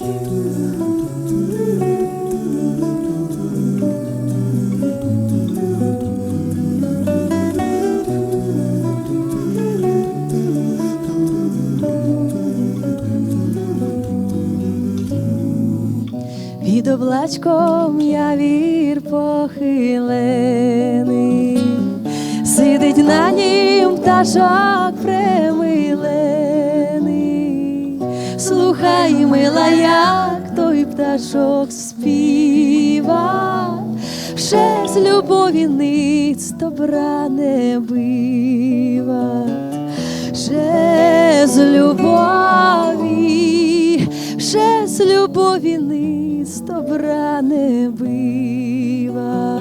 Під облачком я вір похилений, сидить на нім пташок слухай, мила, як той пташок співа, ще з любові ниць добра не бива, ще з любові, ще з любові ниць добра не бива.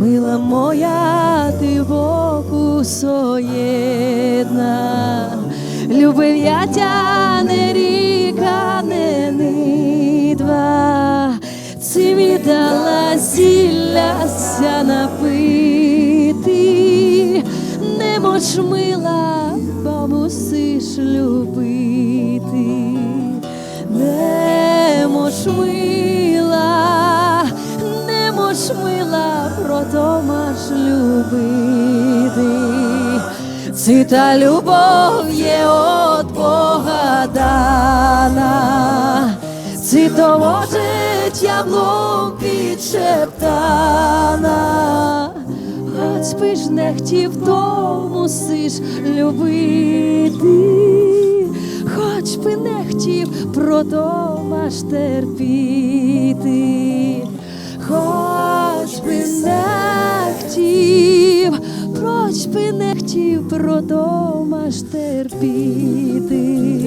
Мила моя, ти боку соєдна, любив я тя не ріка, не нидва, дала сілляся напити, не моч мила, бо мусиш любити, не моч мила, не моч мила, прото маш любити. Це та любов є от Бога дана, життя мною підшептана. Хоч би ж не хотів, то мусиш любити, хоч би не хотів, прото маш терпіти, хоч би би продома ж терпіти.